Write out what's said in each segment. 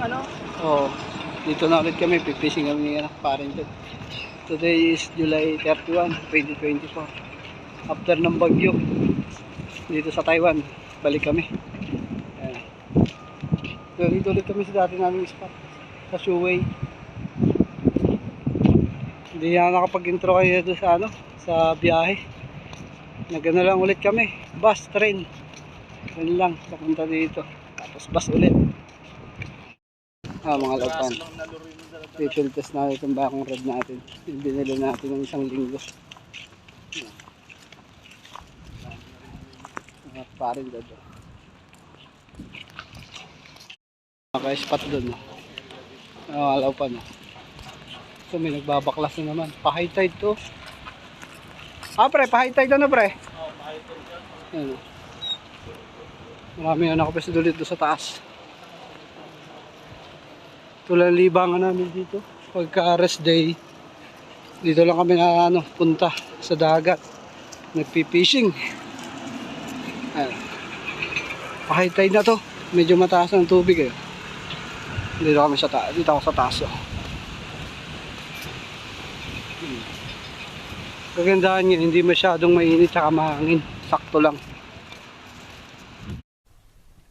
ano? Oo. Dito na ulit kami, pipishing kami ni anak parin dyan. Today is July 31, 2024. After ng bagyo, dito sa Taiwan, balik kami. Ayan. So, dito ulit kami sa dati naming spot, sa Shuwei. Hindi na nakapag-intro kayo doon sa ano, sa biyahe. Nagano lang ulit kami, bus, train. Yun lang, papunta dito. Tapos bus ulit. Ah, mga laupan. Facial test natin itong bakong red natin. Binili natin ng isang linggo. Mga parin dito. Naka-spot doon. Ah, mga laupan. Oh. So may nagbabaklas na naman. Pa-high tide to. Ah, pre, pa-high tide na pre. Ayan. oh. Marami na nakapesto dito sa taas. Tulad libangan namin dito. Pagka rest day, dito lang kami na ano, punta sa dagat. Nagpi-fishing. Ayan. Pa-high tide na to. Medyo mataas ang tubig eh. Dito kami sa taas. Dito ako sa taas. Oh. Hmm. Kagandahan yun, hindi masyadong mainit tsaka mahangin. Sakto lang.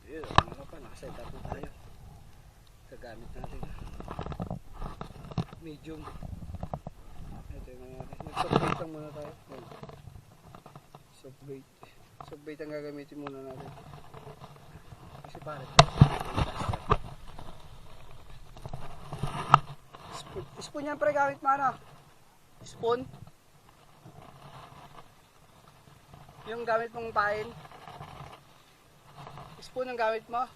Yun, mga pa, nakaset up na tayo. Gagamit natin. Medium. Ito yung mga Nag-softbait lang muna tayo. Yan. Softbait. Softbait ang gagamitin muna natin. Kasi pare. Spoon. Yan pre, gamit mo ano? Spoon. Yung gamit mong pain. Spoon ang gamit mo.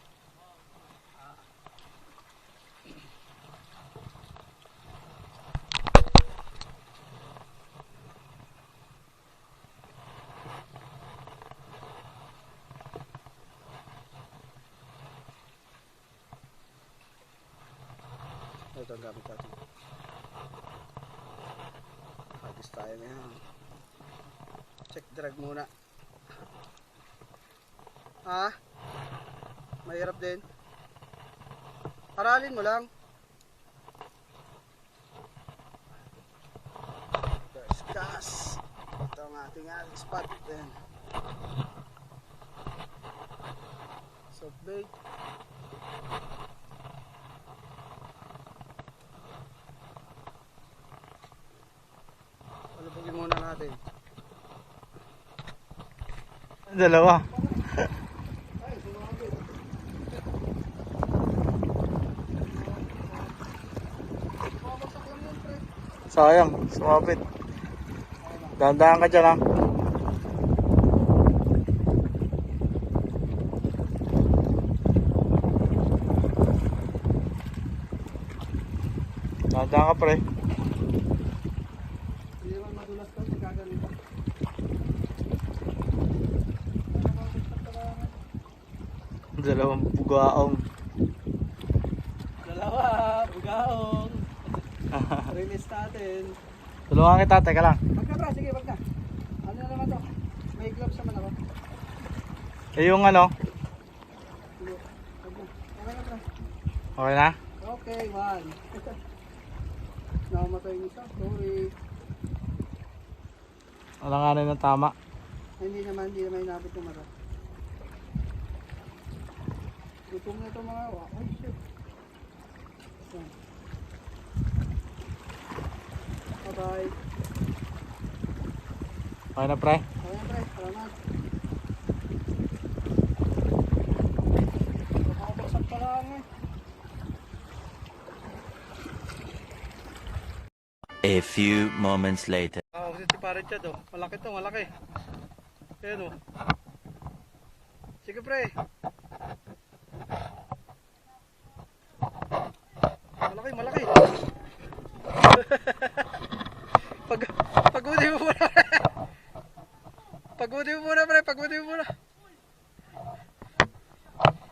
Ito ang gamit natin. Hagis tayo ngayon. Check drag muna. Ha? Mahirap din. Aralin mo lang. First cast. Ito ang ating ating spot din. Soft bait. Palubugin muna natin. Dalawa. Sayang, sumapit. Dandahan ka dyan ha. Dandahan ka pre. Hindi naman madulas to, magkaganito. Dalawang bugaong. Dalawa, bugaong. Release natin. Tulungan kita, teka lang. Wag na bra, sige, wag na. Ano na naman to? May gloves naman ako. Eh yung ano. Okay na okay na? Okay, one. Nakamatay yung isa, sorry. Wala nga rin ng tama. Ay, hindi naman, hindi naman inabot yung mata. Gutom na ito mga wa. Ay, shit. Bye-bye. Okay na pre? Okay na, pre. Salamat. Nakakabagsak pa lang eh. A few moments later. Ah, kasi si Pare Chad oh. Malaki to, malaki. Ayan oh. Sige pre. Malaki, malaki. pag pagudi mo muna. Pagudi mo muna pre, pagudi mo muna.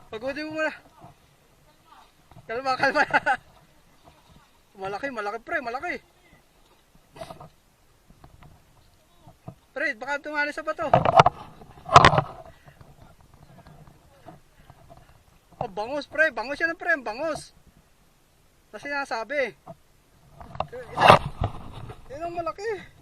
Pagudi mo muna. Kalma, kalma. malaki, malaki pre, malaki. Pre, baka tumali sa bato. Oh, bangus pre, bangus yan pre, bangus. na sinasabi. Yan ang malaki.